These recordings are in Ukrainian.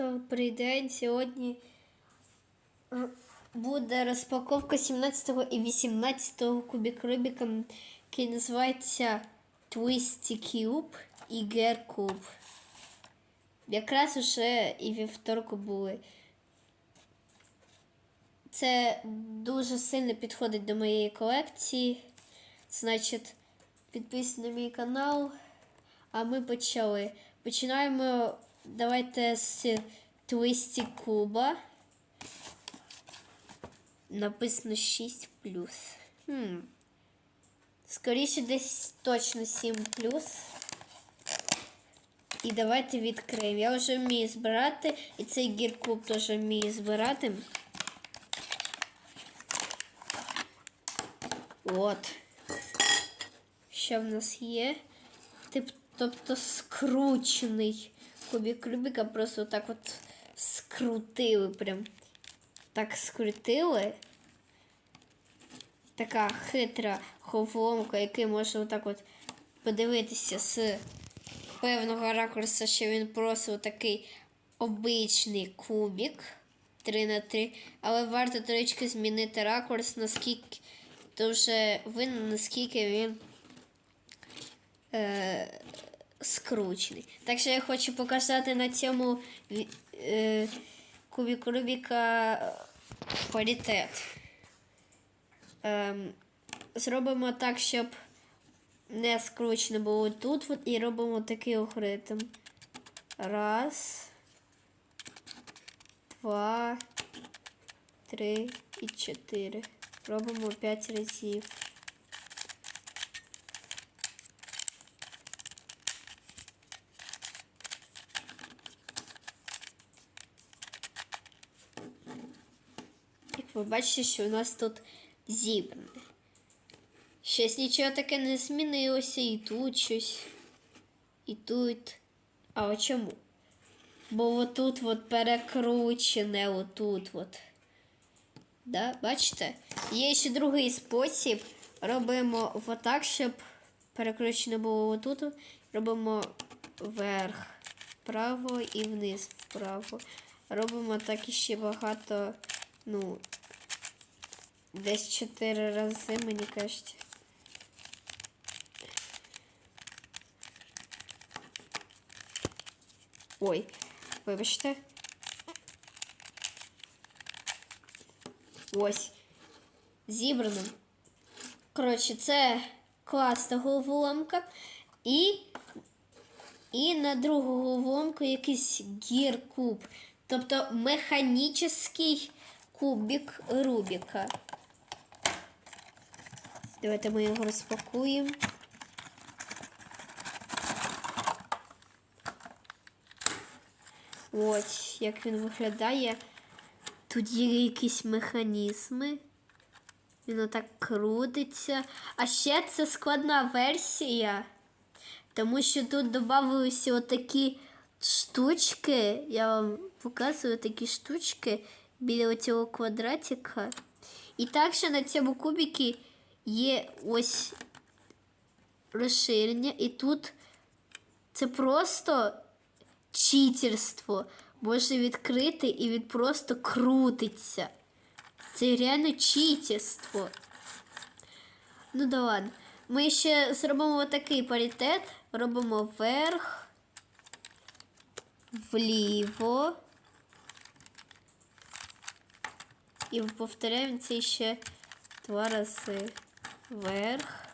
Добрий день. Сьогодні е, буде розпаковка 17 і 18 кубік Рубіка, який називається Twisty Cube і Gear Cube. Якраз уже і вівторку були. Це дуже сильно підходить до моєї колекції. Значить, підписуйтесь на мій канал. А ми почали. Починаємо. Давайте з Twisty Куба. Написано 6 Хм. Скоріше десь точно 7 І давайте відкриємо. Я вже вмію збирати, і цей гіркуб теж вміє збирати. От. Що в нас є? Тип, тобто скручений кубик Рубіка просто так от скрутили. Прям так скрутили. Така хитра ховломка, який може отак от подивитися з певного ракурсу, що він просто такий обичний кубик 3 на 3 але варто трішки змінити ракурс, наскільки дуже видно, наскільки він е, скручений. Так що я хочу показати на цьому е, кубіку Рубіка е, паритет. Ем, зробимо так, щоб не скручено було тут, і робимо такий алгоритм. Раз, два, три і чотири. Робимо п'ять разів. Ви бачите, що у нас тут зібране. Щось нічого таке не змінилося, і тут щось, і тут. А от чому? Бо отут от перекручене, отут от. Да? Бачите? Є ще другий спосіб. Робимо отак, щоб перекручене було отут. Робимо вверх, вправо і вниз вправо. Робимо так іще багато, ну, десь чотири рази, мені кажеться. Ой, вибачте. Ось. Зібрано. Коротше, це класна головоломка. І, і на другу головоломку якийсь гір-куб. Тобто механічний кубик Рубіка. Давайте ми його розпакуємо. Ось, як він виглядає. Тут є якісь механізми. Він отак крутиться. А ще це складна версія, тому що тут додавалися отакі штучки. Я вам показую такі штучки біля цього квадратика. І також на цьому кубіки є ось розширення, і тут це просто читерство. Може відкрити і він просто крутиться. Це реально читерство. Ну да ладно. Ми ще зробимо такий паритет. Робимо вверх, вліво. І повторяємо це ще два рази. Вверх.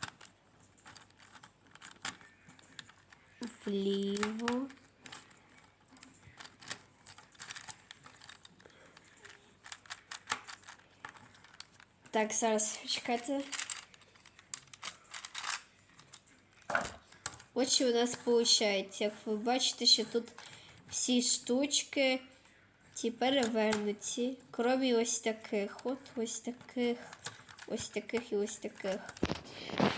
Вліво. Так, зараз чекайте. Що у нас виходить. Як ви бачите, що тут всі штучки ті перевернуті. Кромі ось таких. От ось таких, ось таких і ось таких.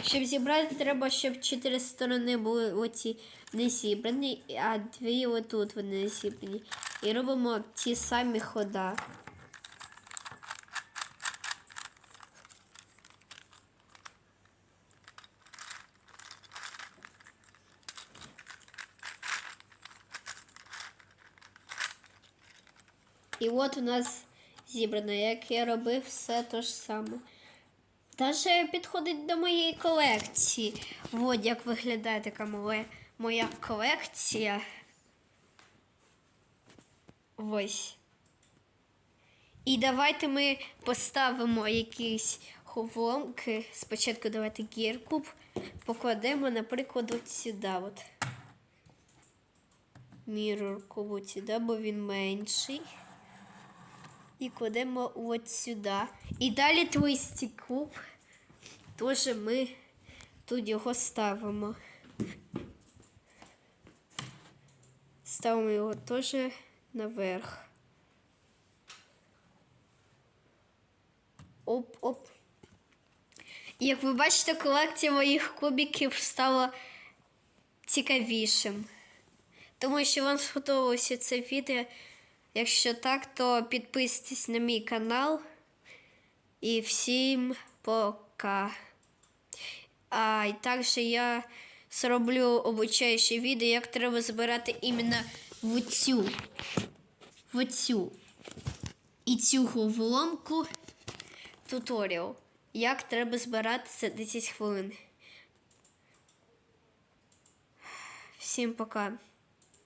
Щоб зібрати, треба, щоб чотири сторони були оці не зібрані, а дві отут вони не зібрані. І робимо ті самі хода. І от у нас зібрано, як я робив все те ж саме. Даже підходить до моєї колекції. От як виглядає така моя, моя колекція. Ось. І давайте ми поставимо якісь ховомки. Спочатку давайте гірку покладемо, наприклад, от сюди. От. Мірорку от сюди, бо він менший. І кладемо от сюди. І далі твісті куб. Теж ми тут його ставимо. Ставимо його теж наверх. Оп-оп. Як ви бачите, колекція моїх кубиків стала цікавішим. Тому що вам сподобалося це відео. Якщо так, то підписуйтесь на мій канал. І всім пока. А і також я зроблю обучаюче відео, як треба збирати іменно в цю, в цю і цю головоломку туторіал. Як треба збирати за 10 хвилин. Всім пока.